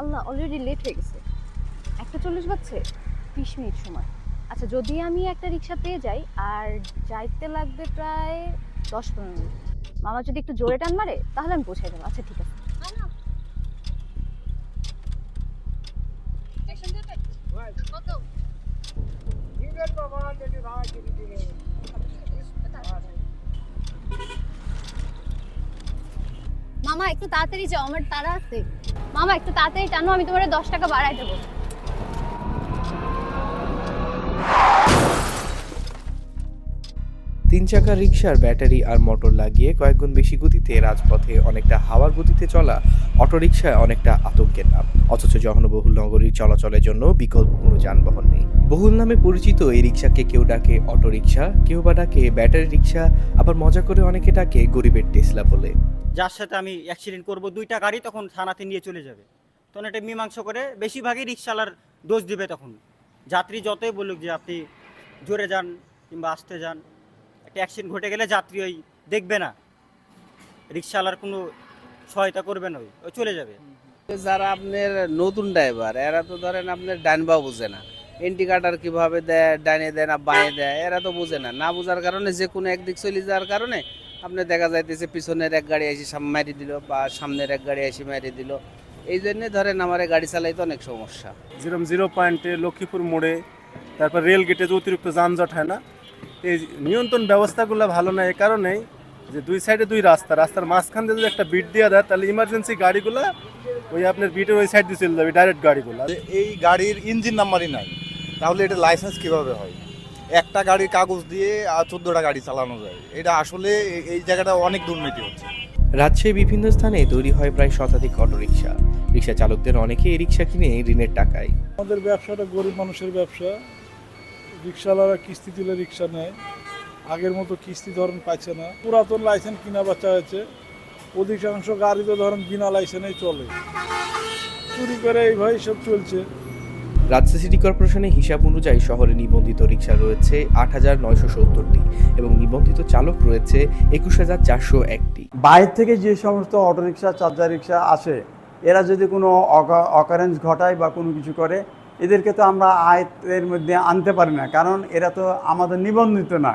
আল্লাহ already late হয়ে গেছে। একটা চল্লিশ বাজছে বিশ মিনিট সময়। আচ্ছা যদি আমি একটা রিক্সা পেয়ে যাই, আর যাইতে লাগবে প্রায় দশ পনেরো মিনিট। মামা যদি একটু জোরে টান মারে, তাহলে আমি পৌঁছাই দেবো। আচ্ছা ঠিক আছে। মামা, একটু তাড়াতাড়ি যাও, আমার তাড়া আছে। মামা একটু তাড়াতাড়ি টানো আমি তোমার দশ টাকা বাড়াই দেবো। তিন চাকার রিক্সার ব্যাটারি আর মোটর লাগিয়ে কয়েকগুণ বেশি গতিতে রাজপথে অনেকটা হাওয়ার গতিতে চলা অটোরিকশায় অনেকটা আতঙ্কের নাম। অথচ জনবহুল নগরীর চলাচলের জন্য বিকল্প কোনো যানবাহন নেই। বহুল নামে পরিচিত এই রিক্সাকে কেউ ডাকে অটোরিকশা, কেউ বা ডাকে ব্যাটারি রিক্সা আবার মজা করে অনেকে ডাকে গরিবের টেসলা বলে। যার সাথে আমি অ্যাক্সিডেন্ট করব, দুইটা গাড়ি তখন থানাতে নিয়ে চলে যাবে। তখন এটা মীমাংসা করে বেশিরভাগই রিক্সাওয়ালার দোষ দিবে তখন। যাত্রী যতই বলুক যে আপনি জোরে যান কিংবা আসতে যান একটা অ্যাক্সিডেন্ট ঘটে গেলে যাত্রী ওই দেখবে না। রিক্সাওয়ালার কোনো সহায়তা করবে না ওই ওই চলে যাবে। যারা আপনার নতুন ড্রাইভার এরা তো ধরেন আপনার ডাইন বা বুঝে না। ইন্ডিকেটার কীভাবে দেয় ডাইনে দেয় না বাঁয়ে দেয় এরা তো বুঝে না। না বোঝার কারণে যে কোনো একদিক চলে যাওয়ার কারণে আপনি দেখা যাইতেছে পিছনের এক গাড়ি এসে সাম মারি দিল বা সামনের এক গাড়ি এসে মারি দিল। এই জন্যে ধরেন আমার এই গাড়ি চালাইতে অনেক সমস্যা। যেরকম জিরো পয়েন্টে লক্ষ্মীপুর মোড়ে তারপর রেল গেটে যে অতিরিক্ত যানজট হয় না। এই নিয়ন্ত্রণ ব্যবস্থাগুলো ভালো না এই কারণেই যে দুই সাইডে দুই রাস্তা রাস্তার মাঝখান দিয়ে যদি একটা বিট দিয়ে দেয় তাহলে ইমার্জেন্সি গাড়িগুলো ওই আপনার বিটের ওই সাইড দিয়ে চলে যাবে ডাইরেক্ট গাড়িগুলো। এই গাড়ির ইঞ্জিন নাম্বারই নাই তাহলে এটা লাইসেন্স কীভাবে হয়? একটা গাড়ির কাগজ দিয়ে আর চোদ্দোটা গাড়ি চালানো যায় এটা আসলে এই জায়গাটা অনেক দুর্নীতি হচ্ছে। রাজশাহী বিভিন্ন স্থানে তৈরি হয় প্রায় শতাধিক অটোরিকশা। রিক্সা চালকদের অনেকে এই রিক্সা কিনে ঋণের টাকায়। আমাদের ব্যবসাটা গরিব মানুষের ব্যবসা রিক্সাওয়ালারা কিস্তি তুলে রিক্সা নেয়। আগের মতো কিস্তি ধরেন পাচ্ছে না। পুরাতন লাইসেন্স কিনা বাচ্চা হয়েছে। অধিকাংশ গাড়ি তো ধরেন বিনা লাইসেন্সেই চলে। চুরি করে এইভাবেই সব চলছে। রাজশাহী সিটি কর্পোরেশনের হিসাব অনুযায়ী শহরে নিবন্ধিত রিক্সা রয়েছে আট হাজার নয়শো সত্তরটি এবং নিবন্ধিত চালক রয়েছে একুশ হাজার চারশো একটি। বাইরে থেকে যে সমস্ত অটোরিকশা চার্জার রিক্সা আসে এরা যদি কোনো অকারেন্স ঘটায় বা কোনো কিছু করে এদেরকে তো আমরা আয়ত্তের মধ্যে আনতে পারি না, কারণ এরা তো আমাদের নিবন্ধিত না।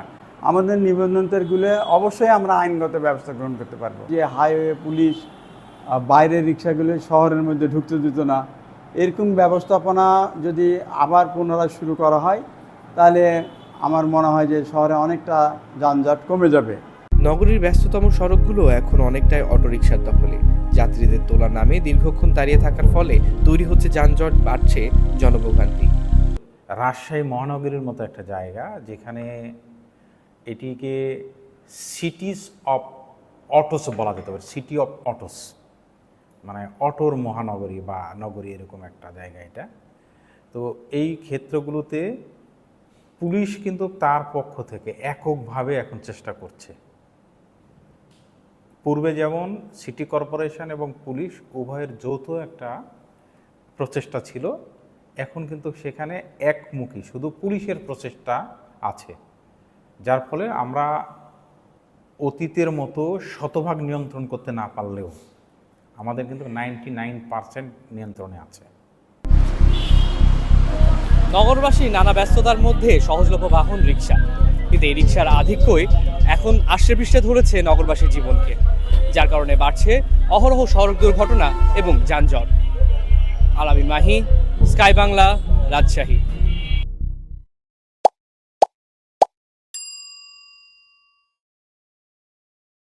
আমাদের নিবন্ধনগুলো অবশ্যই আমরা আইনগত ব্যবস্থা গ্রহণ করতে পারব। যে হাইওয়ে পুলিশ বাইরের রিক্সাগুলো শহরের মধ্যে ঢুকতে দিত না। এরকম ব্যবস্থাপনা যদি আবার পুনরায় শুরু করা হয়, তাহলে আমার মনে হয় যে শহরে অনেকটা যানজট কমে যাবে। নগরীর ব্যস্ততম সড়কগুলো এখন অনেকটাই অটোরিকশার দখলে। যাত্রীদের তোলার নামে দীর্ঘক্ষণ দাঁড়িয়ে থাকার ফলে তৈরি হচ্ছে যানজট, বাড়ছে জনভোগান্তি। রাজশাহী মহানগরীর মতো একটা জায়গা যেখানে এটিকে সিটিস অফ অটোস বলা যেতে পারে সিটি অফ অটোস মানে অটোর মহানগরী বা নগরী এরকম একটা জায়গা এটা। তো এই ক্ষেত্রগুলোতে পুলিশ কিন্তু তার পক্ষ থেকে এককভাবে এখন চেষ্টা করছে। পূর্বে যেমন সিটি কর্পোরেশন এবং পুলিশ উভয়ের যৌথ একটা প্রচেষ্টা ছিল, এখন কিন্তু সেখানে একমুখী, শুধু পুলিশের প্রচেষ্টা আছে। যার ফলে আমরা অতীতের মতো শতভাগ নিয়ন্ত্রণ করতে না পারলেও আমাদের কিন্তু নাইনটি নাইন পার্সেন্ট নিয়ন্ত্রণে আছে। নগরবাসী নানা ব্যস্ততার মধ্যে সহজলভ্য বাহন রিক্সা এই রিক্সার আধিক্যই এখন আশ্রে পৃষ্ঠে ধরেছে নগরবাসীর জীবনকে। যার কারণে বাড়ছে অহরহ সড়ক দুর্ঘটনা এবং যানজট। আলামি মাহি, স্কাই বাংলা, রাজশাহী।